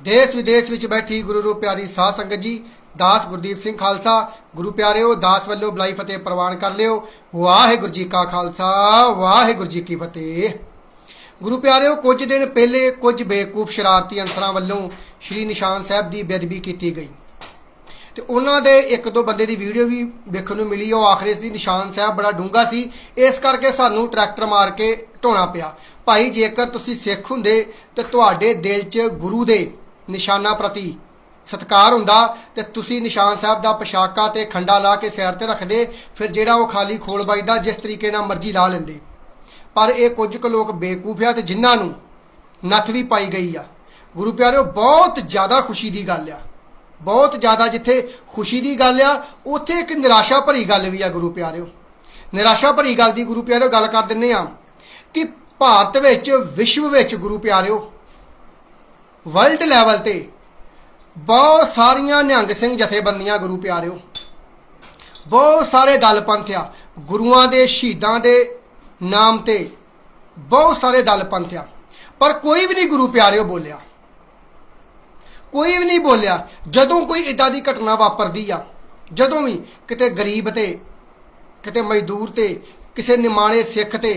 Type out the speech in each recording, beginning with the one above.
ਦੇਸ਼ ਵਿਦੇਸ਼ ਵਿੱਚ ਬੈਠੀ ਗੁਰੂ ਰੂਪ ਪਿਆਰੀ ਸਾਧ ਸੰਗਤ ਜੀ, ਦਾਸ ਗੁਰਦੀਪ ਸਿੰਘ ਖਾਲਸਾ, ਗੁਰੂ ਪਿਆਰਿਓ, ਦਾਸ ਵੱਲੋਂ ਬਲਾਈ ਫਤਿਹ ਪ੍ਰਵਾਨ ਕਰ ਲਿਓ। ਵਾਹਿਗੁਰੂ ਜੀ ਕਾ ਖਾਲਸਾ, ਵਾਹਿਗੁਰੂ ਜੀ ਕੀ ਫਤਿਹ। ਗੁਰੂ ਪਿਆਰਿਓ, ਕੁਝ ਦਿਨ ਪਹਿਲੇ ਕੁਝ ਬੇਕੂਫ ਸ਼ਰਾਰਤੀ ਅੰਸਰਾਂ ਵੱਲੋਂ ਸ਼੍ਰੀ ਨਿਸ਼ਾਨ ਸਾਹਿਬ ਦੀ ਬੇਅਦਬੀ ਕੀਤੀ ਗਈ। ਤੇ ਉਹਨਾਂ ਦੇ ਇੱਕ ਦੋ ਬੰਦੇ ਦੀ ਵੀਡੀਓ ਵੀ ਵੇਖਣ ਨੂੰ ਮਿਲੀ, ਉਹ ਆਖਰੇ ਸੀ ਨਿਸ਼ਾਨ ਸਾਹਿਬ ਬੜਾ ਡੂੰਘਾ ਸੀ, ਇਸ ਕਰਕੇ ਸਾਨੂੰ ਟਰੈਕਟਰ ਮਾਰ ਕੇ ਢੋਣਾ ਪਿਆ। ਭਾਈ, ਜੇਕਰ ਤੁਸੀਂ ਸਿੱਖ ਹੁੰਦੇ, ਤੇ ਤੁਹਾਡੇ ਦਿਲ 'ਚ ਗੁਰੂ ਦੇ ਨਿਸ਼ਾਨਾ ਪ੍ਰਤੀ ਸਤਕਾਰ ਹੁੰਦਾ ਤੇ ਤੁਸੀਂ ਨਿਸ਼ਾਨ ਸਾਹਿਬ ਦਾ ਪਸ਼ਾਕਾ ਤੇ ਖੰਡਾ ਲਾ ਕੇ ਸਿਰ ਤੇ ਰੱਖਦੇ, ਫਿਰ ਜਿਹੜਾ ਉਹ ਖਾਲੀ ਖੋਲ ਵੱਜਦਾ, ਜਿਸ ਤਰੀਕੇ ਨਾਲ ਮਰਜ਼ੀ ਲਾ ਲੈਂਦੇ। ਪਰ ਇਹ ਕੁਝ ਕੁ ਲੋਕ ਬੇਕੂਫ ਆ ਤੇ ਜਿਨ੍ਹਾਂ ਨੂੰ ਨੱਥ ਵੀ ਪਾਈ ਗਈ ਆ। ਗੁਰੂ ਪਿਆਰਿਓ, ਬਹੁਤ ਜ਼ਿਆਦਾ ਖੁਸ਼ੀ ਦੀ ਗੱਲ ਆ। ਬਹੁਤ ਜ਼ਿਆਦਾ ਜਿੱਥੇ ਖੁਸ਼ੀ ਦੀ ਗੱਲ ਆ, ਉੱਥੇ ਇੱਕ ਨਿਰਾਸ਼ਾ ਭਰੀ ਗੱਲ ਵੀ ਆ ਗੁਰੂ ਪਿਆਰਿਓ। ਨਿਰਾਸ਼ਾ ਭਰੀ ਗੱਲ ਦੀ ਗੁਰੂ ਪਿਆਰਿਓ ਗੱਲ ਕਰ ਦਿੰਨੇ ਆ ਕਿ ਭਾਰਤ ਵਿੱਚ, ਵਿਸ਼ਵ ਵਿੱਚ ਗੁਰੂ ਪਿਆਰਿਓ ਵਰਲਡ ਲੈਵਲ ਤੇ ਬਹੁਤ ਸਾਰੀਆਂ ਨਿਹੰਗ ਸਿੰਘ ਜਥੇਬੰਦੀਆਂ ਗੁਰੂ ਪਿਆਰਿਓ, ਬਹੁਤ ਸਾਰੇ ਦਲ ਪੰਥ ਆ, ਗੁਰੂਆਂ ਦੇ, ਸ਼ਹੀਦਾਂ ਦੇ ਨਾਮ ਤੇ ਬਹੁਤ ਸਾਰੇ ਦਲ ਪੰਥ ਆ, ਪਰ ਕੋਈ ਵੀ ਨਹੀਂ ਗੁਰੂ ਪਿਆਰਿਓ ਬੋਲਿਆ। ਕੋਈ ਵੀ ਨਹੀਂ ਬੋਲਿਆ, ਜਦੋਂ ਕੋਈ ਇਦਾਂ ਦੀ ਘਟਨਾ ਵਾਪਰਦੀ ਆ, ਜਦੋਂ ਵੀ ਕਿਤੇ ਗਰੀਬ ਤੇ, ਕਿਤੇ ਮਜ਼ਦੂਰ ਤੇ, ਕਿਸੇ ਨਿਮਾਣੇ ਸਿੱਖ ਤੇ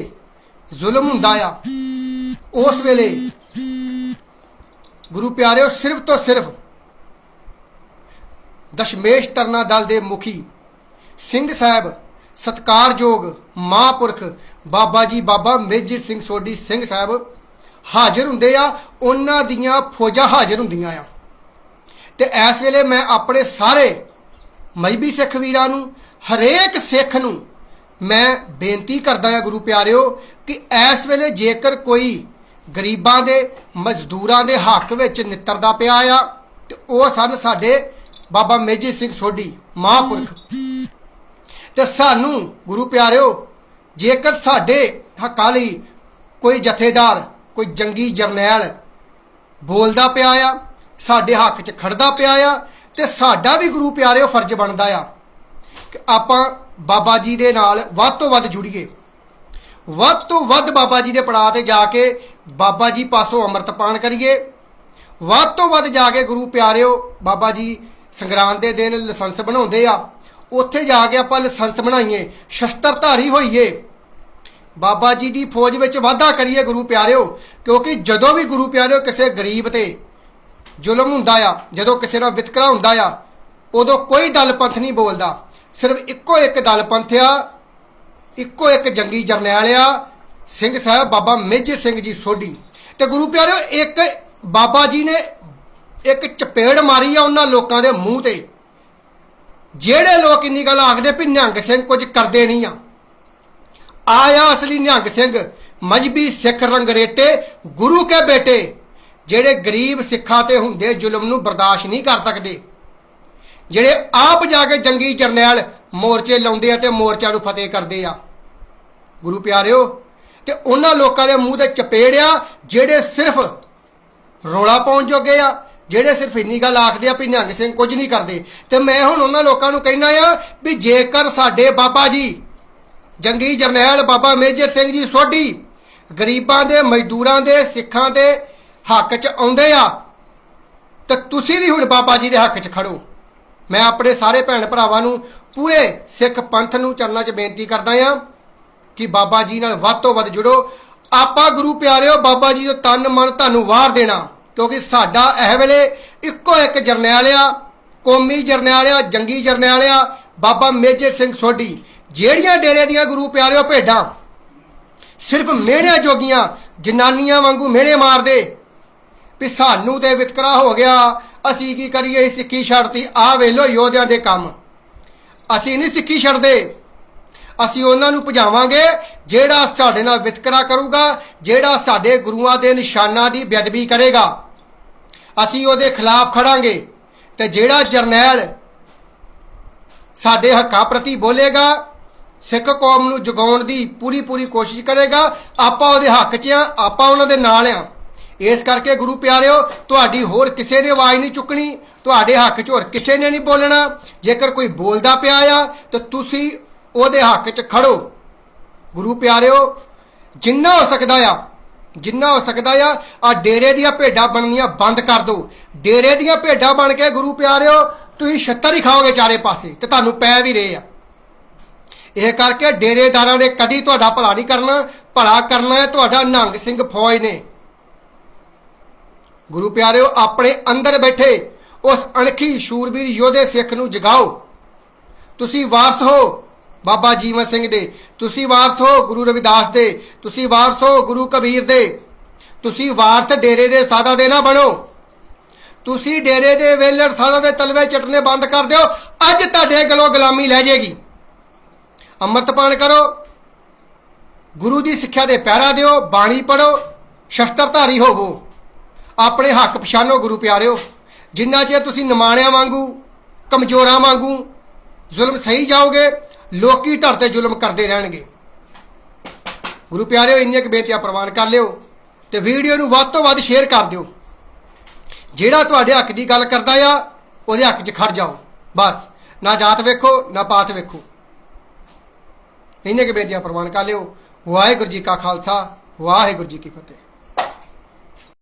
ਜ਼ੁਲਮ ਹੁੰਦਾ ਆ, ਉਸ ਵੇਲੇ ਗੁਰੂ ਪਿਆਰਿਓ, ਸਿਰਫ ਤੋਂ ਸਿਰਫ ਦਸ਼ਮੇਸ਼ ਤਰਨਾ ਦਲ ਦੇ ਮੁਖੀ ਸਿੰਘ ਸਾਹਿਬ, ਸਤਕਾਰਯੋਗ ਮਹਾਂਪੁਰਖ ਬਾਬਾ ਜੀ ਬਾਬਾ ਮੇਜਰ ਸਿੰਘ ਸੋਢੀ ਸਿੰਘ ਸਾਹਿਬ ਹਾਜ਼ਰ ਹੁੰਦੇ ਆ, ਉਹਨਾਂ ਦੀਆਂ ਫੌਜਾਂ ਹਾਜ਼ਰ ਹੁੰਦੀਆਂ ਆ। ਤੇ ਇਸ ਵੇਲੇ ਮੈਂ ਆਪਣੇ ਸਾਰੇ ਮਜਬੀ ਸਿੱਖ ਵੀਰਾਂ ਨੂੰ, ਹਰੇਕ ਸਿੱਖ ਨੂੰ ਮੈਂ ਬੇਨਤੀ ਕਰਦਾ ਆ ਗੁਰੂ ਪਿਆਰਿਓ ਕਿ ਇਸ ਵੇਲੇ ਜੇਕਰ ਕੋਈ ਗਰੀਬਾਂ ਦੇ, ਮਜ਼ਦੂਰਾਂ ਦੇ ਹੱਕ ਵਿੱਚ ਨਿੱਤਰਦਾ ਪਿਆ ਆ ਤੇ ਉਹ ਸਨ ਸਾਡੇ ਬਾਬਾ ਮੇਜੀ ਸਿੰਘ ਸੋਢੀ, ਮਹਾਂਪੁਰਖ। ਤੇ ਸਾਨੂੰ ਗੁਰੂ ਪਿਆਰਿਓ, ਜੇਕਰ ਸਾਡੇ ਹੱਕਾਂ ਲਈ ਕੋਈ ਜਥੇਦਾਰ, ਕੋਈ ਜੰਗੀ ਜਰਨੈਲ ਬੋਲਦਾ ਪਿਆ ਆ, ਸਾਡੇ ਹੱਕ 'ਚ ਖੜਦਾ ਪਿਆ ਆ, ਤੇ ਸਾਡਾ ਵੀ ਗੁਰੂ ਪਿਆਰਿਓ ਫਰਜ਼ ਬਣਦਾ ਆ ਕਿ ਆਪਾਂ ਬਾਬਾ ਜੀ ਦੇ ਨਾਲ ਵੱਧ ਤੋਂ ਵੱਧ ਜੁੜੀਏ। ਵੱਧ ਤੋਂ ਵੱਧ ਬਾਬਾ ਜੀ ਦੇ ਪੜਾਅ ਤੇ ਜਾ ਕੇ ਬਾਬਾ ਜੀ ਪਾਸੋਂ ਅੰਮ੍ਰਿਤ ਪਾਨ ਕਰੀਏ। ਵੱਧ ਤੋਂ ਵੱਧ ਜਾ ਕੇ ਗੁਰੂ ਪਿਆਰਿਓ, ਬਾਬਾ ਜੀ ਸੰਗਰਾਂਦ ਦੇ ਦਿਨ ਲਾਇਸੈਂਸ ਬਣਾਉਂਦੇ ਆ। ਉੱਥੇ ਜਾ ਕੇ ਆਪਾਂ ਲਾਇਸੈਂਸ ਬਣਾਈਏ, ਸ਼ਸਤਰਧਾਰੀ ਹੋਈਏ। ਬਾਬਾ ਜੀ ਦੀ ਫੌਜ ਵਿੱਚ ਵਾਧਾ ਕਰੀਏ ਗੁਰੂ ਪਿਆਰਿਓ, ਕਿਉਂਕਿ ਜਦੋਂ ਵੀ ਗੁਰੂ ਪਿਆਰਿਓ ਕਿਸੇ ਗਰੀਬ ਤੇ ਜ਼ੁਲਮ ਹੁੰਦਾ ਆ, ਜਦੋਂ ਕਿਸੇ ਨਾਲ ਵਿਤਕਰਾ ਹੁੰਦਾ ਆ, ਉਦੋਂ ਕੋਈ ਦਲ ਪੰਥ ਨਹੀਂ ਬੋਲਦਾ। ਸਿਰਫ ਇੱਕੋ ਇੱਕ ਦਲ ਪੰਥ ਆ, ਇੱਕੋ ਇੱਕ ਜੰਗੀ ਜਰਨੈਲ ਆ ਸਿੰਘ ਸਾਹਿਬ, ਬਾਬਾ ਮੇਜਰ ਸਿੰਘ ਜੀ ਸੋਢੀ ਤੇ ਗੁਰੂ ਪਿਆਰਿਓ, ਇੱਕ ਬਾਬਾ ਜੀ ਨੇ ਇੱਕ ਚਪੇੜ ਮਾਰੀ ਆ ਉਹਨਾਂ ਲੋਕਾਂ ਦੇ ਮੂੰਹ ਤੇ। ਜਿਹੜੇ ਲੋਕ ਇੰਨੀ ਗੱਲ ਆਖਦੇ ਵੀ ਨਿਹੰਗ ਸਿੰਘ ਕੁਝ ਕਰਦੇ ਨਹੀਂ ਆ। ਆਇਆ ਅਸਲੀ ਨਿਹੰਗ ਸਿੰਘ, ਮਜਬੀ ਸਿੱਖ ਰੰਗਰੇਟੇ, ਗੁਰੂ ਕੇ ਬੇਟੇ, ਜਿਹੜੇ ਗਰੀਬ ਸਿੱਖਾਂ ਤੇ ਹੁੰਦੇ ਜ਼ੁਲਮ ਨੂੰ ਬਰਦਾਸ਼ਤ ਨਹੀਂ ਕਰ ਸਕਦੇ। ਜਿਹੜੇ ਆਪ ਜਾ ਕੇ ਜੰਗੀ ਜਰਨੈਲ ਮੋਰਚੇ ਲਾਉਂਦੇ ਆ ਤੇ ਮੋਰਚਿਆਂ ਨੂੰ ਫਤਿਹ ਕਰਦੇ ਆ। ਗੁਰੂ ਪਿਆਰਿਓ ਤੇ ਉਹਨਾਂ ਲੋਕਾਂ ਦੇ ਮੂੰਹ ਤੇ ਚਪੇੜਿਆ ਜਿਹੜੇ ਸਿਰਫ ਰੋਲਾ ਪਾਉਣ ਜੋਗੇ ਆ, ਜਿਹੜੇ ਸਿਰਫ ਇੰਨੀ ਗੱਲ ਆਖਦੇ ਆ ਵੀ ਨਿਹੰਗ ਸਿੰਘ ਕੁਝ ਨਹੀਂ ਕਰਦੇ। ਤੇ ਮੈਂ ਹੁਣ ਉਹਨਾਂ ਲੋਕਾਂ ਨੂੰ ਕਹਿਣਾ ਆ ਵੀ ਜੇਕਰ ਸਾਡੇ ਬਾਬਾ ਜੀ, ਜੰਗੀ ਜਰਨੈਲ ਬਾਬਾ ਮੇਜਰ ਸਿੰਘ ਜੀ ਸੋਢੀ ਗਰੀਬਾਂ ਦੇ, ਮਜ਼ਦੂਰਾਂ ਦੇ, ਸਿੱਖਾਂ ਦੇ ਹੱਕ 'ਚ ਆਉਂਦੇ ਆ, ਤੇ ਤੁਸੀਂ ਵੀ ਹੁਣ ਬਾਬਾ ਜੀ ਦੇ ਹੱਕ 'ਚ ਖੜੋ। ਮੈਂ ਆਪਣੇ ਸਾਰੇ ਭੈਣ ਭਰਾਵਾਂ ਨੂੰ ਪੂਰੇ ਸਿੱਖ ਪੰਥ ਨੂੰ ਚਰਨਾਂ 'ਚ ਬੇਨਤੀ ਕਰਦਾ ਆ ਕਿ ਬਾਬਾ ਜੀ ਨਾਲ ਵੱਧ ਤੋਂ ਵੱਧ ਜੁੜੋ। ਆਪਾਂ ਗੁਰੂ ਪਿਆਰਿਓ, ਬਾਬਾ ਜੀ ਦਾ ਤਨ ਮਨ ਤੁਹਾਨੂੰ ਵਾਰ ਦੇਣਾ। ਕਿਉਂਕਿ ਸਾਡਾ ਇਹ ਵੇਲੇ ਇੱਕੋ ਇੱਕ ਜਰਨੈਲਿਆ, ਕੌਮੀ ਜਰਨੈਲ ਆ ਜੰਗੀ ਜਰਨੈਲ ਆ ਬਾਬਾ ਮੇਜਰ ਸਿੰਘ ਸੋਢੀ, ਜਿਹੜੀਆਂ ਡੇਰੇ ਦੀਆਂ ਗੁਰੂ ਪਿਆਰਿਓ ਭੇਡਾਂ, ਸਿਰਫ ਮਿਹਣਿਆਂ ਜੋਗੀਆਂ, ਜਨਾਨੀਆਂ ਵਾਂਗੂ ਮਿਹਣੇ ਮਾਰਦੇ। ਵੀ ਸਾਨੂੰ ਤੇ ਵਿਤਕਰਾ ਹੋ ਗਿਆ, ਅਸੀਂ ਕੀ ਕਰੀਏ ਸਿੱਖੀ ਛੱਡਤੀ ਆ ਵੇਲੋ ਯੋਧਿਆਂ ਦੇ ਕੰਮ। ਅਸੀਂ ਨਹੀਂ ਸਿੱਖੀ ਛੱਡਦੇ। ਅਸੀਂ ਉਹਨਾਂ ਨੂੰ ਭਜਾਵਾਂਗੇ, ਜਿਹੜਾ ਸਾਡੇ ਨਾਲ ਵਿਤਕਰਾ ਕਰੂਗਾ, ਜਿਹੜਾ ਸਾਡੇ ਗੁਰੂਆਂ ਦੇ ਨਿਸ਼ਾਨਾਂ ਦੀ ਬੇਅਦਬੀ ਕਰੇਗਾ। ਅਸੀਂ ਉਹਦੇ ਖਿਲਾਫ ਖੜਾਂਗੇ ਤੇ ਜਿਹੜਾ ਜਰਨੈਲ ਸਾਡੇ ਹੱਕਾਂ ਪ੍ਰਤੀ ਬੋਲੇਗਾ, ਸਿੱਖ ਕੌਮ ਨੂੰ ਜਗਾਉਣ ਦੀ ਪੂਰੀ ਪੂਰੀ ਕੋਸ਼ਿਸ਼ ਕਰੇਗਾ, ਆਪਾਂ ਉਹਦੇ ਹੱਕ 'ਚ ਆ ਆਪਾਂ ਉਹਨਾਂ ਦੇ ਨਾਲ ਆ ਇਸ ਕਰਕੇ ਗੁਰੂ ਪਿਆਰਿਓ, ਤੁਹਾਡੀ ਹੋਰ ਕਿਸੇ ਨੇ ਆਵਾਜ਼ ਨਹੀਂ ਚੁੱਕਣੀ, ਤੁਹਾਡੇ ਹੱਕ 'ਚ ਹੋਰ ਕਿਸੇ ਨੇ ਨਹੀਂ ਬੋਲਣਾ। ਜੇਕਰ ਕੋਈ ਬੋਲਦਾ ਪਿਆ ਆ, ਤਾਂ ਤੁਸੀਂ ਉਹਦੇ ਹੱਕ 'ਚ ਖੜੋ। ਗੁਰੂ ਪਿਆਰਿਓ, ਜਿੰਨਾ ਹੋ ਸਕਦਾ ਆ, ਜਿੰਨਾ ਹੋ ਸਕਦਾ ਆ ਆ ਡੇਰੇ ਦੀਆਂ ਭੇਡਾਂ ਬਣਨੀਆਂ ਬੰਦ ਕਰ ਦਿਓ ਡੇਰੇ ਦੀਆਂ ਭੇਡਾਂ ਬਣ ਕੇ ਗੁਰੂ ਪਿਆਰਿਓ, ਤੁਸੀਂ ਛੱਤਰ ਹੀ ਖਾਓਗੇ ਚਾਰੇ ਪਾਸੇ ਤੇ ਤੁਹਾਨੂੰ ਪੈ ਵੀ ਰਹੇ ਆ। ਇਹ ਕਰਕੇ ਡੇਰੇਦਾਰਾਂ ਨੇ ਕਦੀ ਤੁਹਾਡਾ ਭਲਾ ਨਹੀਂ ਕਰਨਾ, ਭਲਾ ਕਰਨਾ ਹੈ ਤੁਹਾਡਾ ਨੰਗ ਸਿੰਘ ਫੌਜ ਨੇ। ਗੁਰੂ ਪਿਆਰਿਓ, ਆਪਣੇ ਅੰਦਰ ਬੈਠੇ, ਉਸ ਅਣਖੀ ਸ਼ੂਰਬੀਰ ਯੋਧੇ ਸਿੱਖ ਨੂੰ ਜਗਾਓ। ਤੁਸੀਂ ਵਾਰਸ ਹੋ ਬਾਬਾ ਜੀਵਨ ਸਿੰਘ ਦੇ। ਤੁਸੀਂ ਵਾਰਸ ਹੋ ਗੁਰੂ ਰਵਿਦਾਸ ਦੇ। ਤੁਸੀਂ ਵਾਰਸ ਹੋ ਗੁਰੂ ਕਬੀਰ ਦੇ। ਤੁਸੀਂ ਵਾਰਸ ਡੇਰੇ ਦੇ ਸਾਦਾ ਦੇ ਨਾ ਬਣੋ। ਤੁਸੀਂ ਡੇਰੇ ਦੇ ਵੇਲੜ ਸਾਦਾ ਦੇ ਤਲਵੇ ਚਟਨੇ ਬੰਦ ਕਰ ਦਿਓ। ਅੱਜ ਤੁਹਾਡੇ ਗਲੋਂ ਗੁਲਾਮੀ ਲੈ ਜਾਏਗੀ ਅੰਮ੍ਰਿਤਪਾਨ ਕਰੋ। ਗੁਰੂ ਦੀ ਸਿੱਖਿਆ ਦੇ ਪਹਿਰਾ ਦਿਓ। ਬਾਣੀ ਪੜੋ ਸ਼ਸਤਰਧਾਰੀ ਹੋਵੋ। ਆਪਣੇ ਹੱਕ ਪਛਾਣੋ ਗੁਰੂ ਪਿਆਰਿਓ। ਜਿੰਨਾ ਚਿਰ ਤੁਸੀਂ ਨਿਮਾਣਿਆਂ ਵਾਂਗੂ, ਕਮਜ਼ੋਰਾਂ ਵਾਂਗੂ ਜ਼ੁਲਮ ਸਹੀ ਜਾਓਗੇ ਲੋਕੀ ਧਰ ਤੇ ਜ਼ੁਲਮ ਕਰਦੇ ਰਹਿਣਗੇ। ਗੁਰੂ ਪਿਆਰਿਓ, ਇੰਨੀਆਂ ਕੁ ਬੇਨਤੀਆਂ ਪ੍ਰਵਾਨ ਕਰ ਲਿਓ ਤੇ ਵੀਡੀਓ ਨੂੰ ਵੱਧ ਤੋਂ ਵੱਧ ਸ਼ੇਅਰ ਕਰ ਦਿਓ। ਜਿਹੜਾ ਤੁਹਾਡੇ ਹੱਕ ਦੀ ਗੱਲ ਕਰਦਾ ਆ, ਉਹਦੇ ਹੱਕ 'ਚ ਖੜ ਜਾਓ। ਬਸ, ਨਾ ਜਾਤ ਵੇਖੋ, ਨਾ ਪਾਤ ਵੇਖੋ। ਇੰਨੇ ਕੁ ਬੇਨਤੀਆਂ ਪ੍ਰਵਾਨ ਕਰ ਲਿਓ। ਵਾਹਿਗੁਰੂ ਜੀ ਕਾ ਖਾਲਸਾ, ਵਾਹਿਗੁਰੂ ਜੀ ਕੀ ਫਤਿਹ।